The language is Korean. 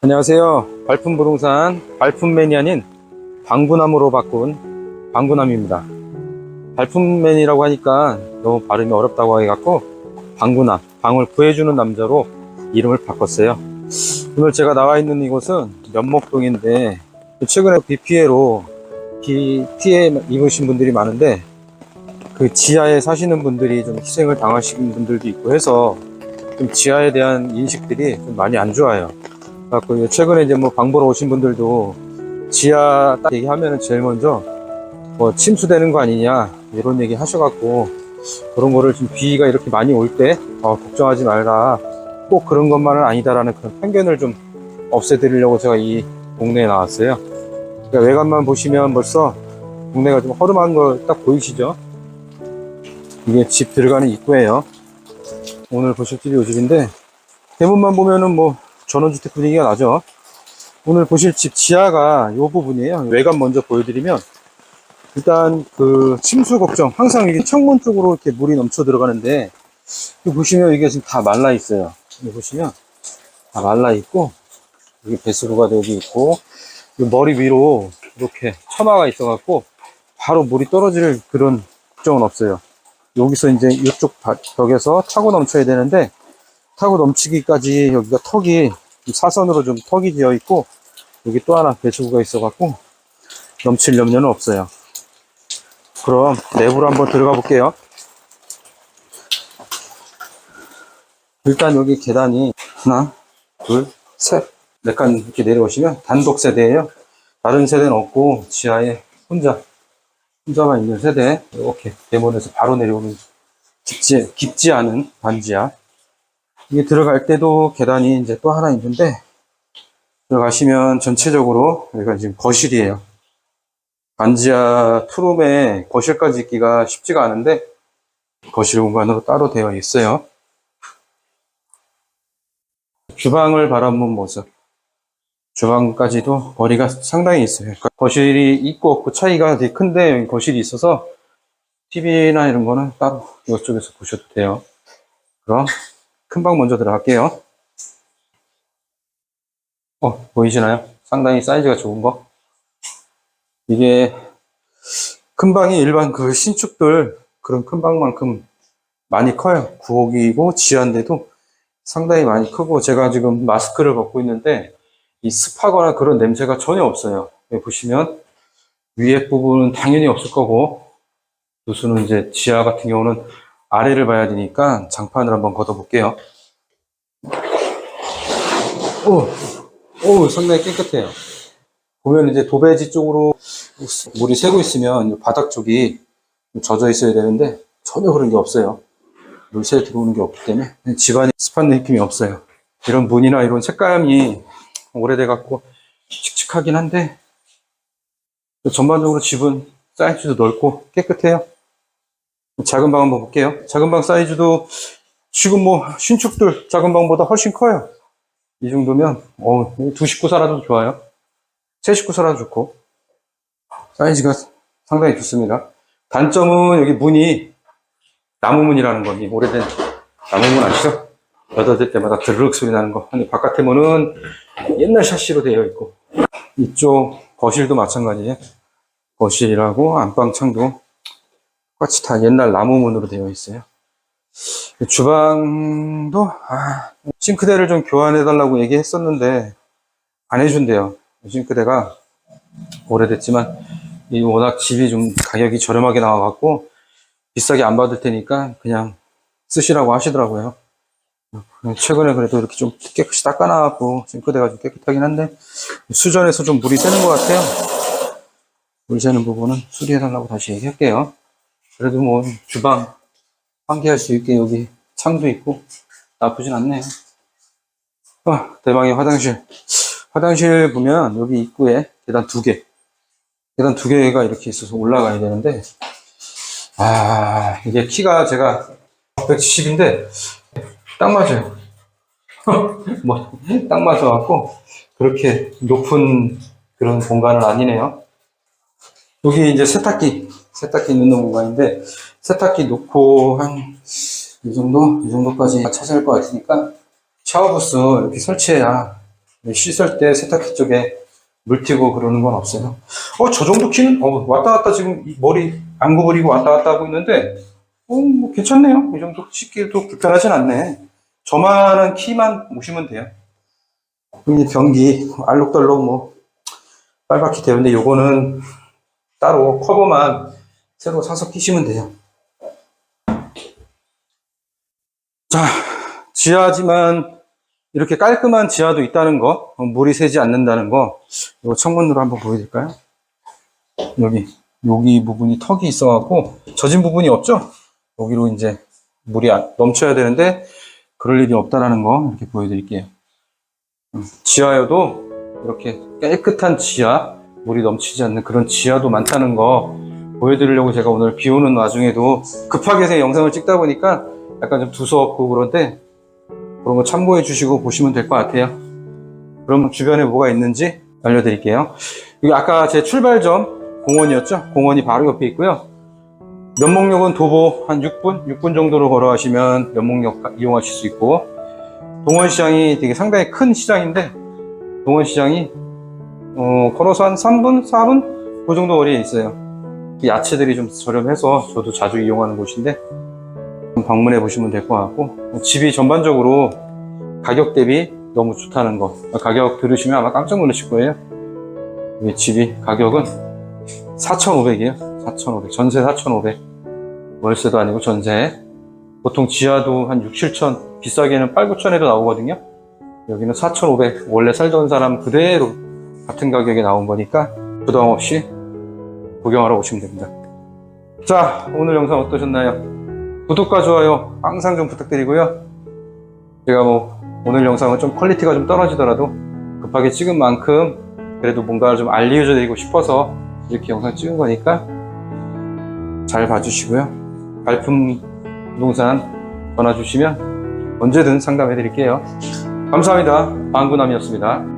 안녕하세요. 발품 부동산 발품 매니아인 방구남으로 바꾼 방구남입니다. 발품맨이라고 하니까 너무 발음이 어렵다고 해갖고 방구남, 방을 구해주는 남자로 이름을 바꿨어요. 오늘 제가 나와 있는 이곳은 면목동인데 최근에 비 피해로 비 피해 입으신 분들이 많은데 그 지하에 사시는 분들이 좀 희생을 당하신 분들도 있고 해서 좀 지하에 대한 인식들이 좀 많이 안 좋아요. 그래갖고 최근에 이제 뭐 방 보러 오신 분들도 지하 딱 얘기하면은 제일 먼저 뭐 침수되는 거 아니냐 이런 얘기 하셔갖고 그런 거를 좀 비가 이렇게 많이 올 때 어, 걱정하지 말라 꼭 그런 것만은 아니다라는 그런 편견을 좀 없애드리려고 제가 이 동네에 나왔어요. 그러니까 외관만 보시면 벌써 동네가 좀 허름한 걸딱 보이시죠? 이게 집 들어가는 입구예요. 오늘 보실 집이 이 집인데 대문만 보면은 뭐 전원주택 분위기가 나죠. 오늘 보실 집 지하가 이 부분이에요. 외관 먼저 보여드리면 일단 그 침수 걱정 항상 이게 창문 쪽으로 이렇게 물이 넘쳐 들어가는데 여기 보시면 이게 지금 다 말라 있어요. 여기 보시면 다 말라 있고 여기 배수구가 여기 있고 이 머리 위로 이렇게 처마가 있어 갖고 바로 물이 떨어질 그런 걱정은 없어요. 여기서 이제 이쪽 바- 벽에서 타고 넘쳐야 되는데 타고 넘치기까지 여기가 턱이 좀 사선으로 좀 턱이 되어 있고 여기 또 하나 배수구가 있어 갖고 넘칠 염려는 없어요. 그럼 내부로 한번 들어가 볼게요. 일단 여기 계단이 하나, 둘, 셋, 네칸 이렇게 내려오시면 단독 세대예요. 다른 세대는 없고 지하에 혼자 혼자만 있는 세대 이렇게 대문에서 바로 내려오는 깊지 깊지 않은 반지하. 이게 들어갈 때도 계단이 이제 또 하나 있는데 들어가시면 전체적으로 여기가 지금 거실이에요. 반지하 투룸에 거실까지 있기가 쉽지가 않은데 거실 공간으로 따로 되어 있어요. 주방을 바라본 모습. 주방까지도 거리가 상당히 있어요. 그러니까 거실이 있고 없고 차이가 되게 큰데 거실이 있어서 TV나 이런 거는 따로 이쪽에서 보셔도 돼요. 그럼 큰 방 먼저 들어갈게요. 어, 보이시나요? 상당히 사이즈가 좋은 거. 이게 큰 방이 일반 그 신축들 그런 큰 방만큼 많이 커요. 9억이고 지하인데도 상당히 많이 크고 제가 지금 마스크를 벗고 있는데 이 습하거나 그런 냄새가 전혀 없어요. 여기 보시면 위에 부분은 당연히 없을 거고 누수는 이제 지하 같은 경우는 아래를 봐야 되니까 장판을 한번 걷어볼게요. 오, 오, 상당히 깨끗해요. 보면 이제 도배지 쪽으로 물이 새고 있으면 이 바닥 쪽이 좀 젖어 있어야 되는데 전혀 그런 게 없어요. 물새 들어오는 게 없기 때문에 집안이 습한 느낌이 없어요. 이런 문이나 이런 색감이 오래돼 갖고 칙칙하긴 한데 전반적으로 집은 사이즈도 넓고 깨끗해요. 작은 방 한번 볼게요. 작은 방 사이즈도 지금 뭐 신축들 작은 방보다 훨씬 커요. 이 정도면 어, 두 식구 살아도 좋아요. 세 식구 살아도 좋고 사이즈가 상당히 좋습니다. 단점은 여기 문이 나무문이라는 거, 이 오래된 나무문 아시죠? 여닫을 때마다 드르륵 소리 나는 거. 근데 바깥에 문은 옛날 샤시로 되어 있고 이쪽 거실도 마찬가지예요. 거실이라고 안방 창도 똑같이 다 옛날 나무문으로 되어 있어요. 주방도 아, 싱크대를 좀 교환해 달라고 얘기했었는데 안 해준대요. 싱크대가 오래됐지만 이 워낙 집이 좀 가격이 저렴하게 나와갖고 비싸게 안 받을 테니까 그냥 쓰시라고 하시더라고요. 최근에 그래도 이렇게 좀 깨끗이 닦아놔갖고 싱크대가 좀 깨끗하긴 한데 수전에서 좀 물이 새는 것 같아요. 물 새는 부분은 수리해달라고 다시 얘기할게요. 그래도 뭐 주방 환기할 수 있게 여기 창도 있고 나쁘진 않네요. 아, 대망의 화장실. 화장실 보면 여기 입구에 계단 두 개. 계단 두 개가 이렇게 있어서 올라가야 되는데 아 이게 키가 제가 170인데 딱 맞아요. 뭐 딱 맞아갖고 그렇게 높은 그런 공간은 아니네요. 여기 이제 세탁기 세탁기 넣는 공간인데 세탁기 놓고 한 이 정도 이 정도까지 차지할 것 같으니까 샤워부스 이렇게 설치해야 씻을 때 세탁기 쪽에 물 튀고 그러는 건 없어요. 어, 저 정도 키는, 어, 왔다 갔다 지금 이 머리 안 구부리고 왔다 갔다 하고 있는데, 어, 뭐 괜찮네요. 이 정도 씻기도 불편하진 않네. 저만한 키만 오시면 돼요. 이 변기, 알록달록 뭐, 빨갛게 되는데 요거는 따로 커버만 새로 사서 끼시면 돼요. 자, 지하지만 이렇게 깔끔한 지하도 있다는 거, 어, 물이 새지 않는다는 거, 이거 창문으로 한번 보여드릴까요? 여기, 여기 부분이 턱이 있어갖고, 젖은 부분이 없죠? 여기로 이제 물이 안- 넘쳐야 되는데, 그럴 일이 없다라는 거, 이렇게 보여드릴게요. 음, 지하여도 이렇게 깨끗한 지하, 물이 넘치지 않는 그런 지하도 많다는 거 보여드리려고 제가 오늘 비 오는 와중에도 급하게 제 영상을 찍다 보니까 약간 좀 두서없고 그런데 그런 거 참고해 주시고 보시면 될 것 같아요. 그럼 주변에 뭐가 있는지 알려드릴게요. 여기 아까 제 출발점 공원이었죠? 공원이 바로 옆에 있고요. 면목역은 도보 한 6분? 6분 정도로 걸어가시면 면목역 가- 이용하실 수 있고 동원시장이 되게 상당히 큰 시장인데 동원시장이 어, 걸어서 한 3분? 4분? 그 정도 거리에 있어요. 야채들이 좀 저렴해서 저도 자주 이용하는 곳인데 좀 방문해 보시면 될 것 같고 집이 전반적으로 가격 대비 너무 좋다는 거. 가격 들으시면 아마 깜짝 놀라실 거예요. 이 집이 가격은 4,500이에요. 4,500 전세 4,500 월세도 아니고 전세. 보통 지하도 한 6, 7천 비싸게는 8, 9천에도 나오거든요. 여기는 4,500 원래 살던 사람 그대로 같은 가격에 나온 거니까 부담 없이 구경하러 오시면 됩니다 자 오늘 영상 어떠셨나요? 구독과 좋아요 항상 좀 부탁드리고요. 제가 뭐 오늘 영상은 좀 퀄리티가 좀 떨어지더라도 급하게 찍은 만큼 그래도 뭔가를 좀 알려드리고 싶어서 이렇게 영상 찍은 거니까 잘 봐주시고요. 발품 부동산 전화 주시면 언제든 상담해 드릴게요. 감사합니다. 방구남이었습니다.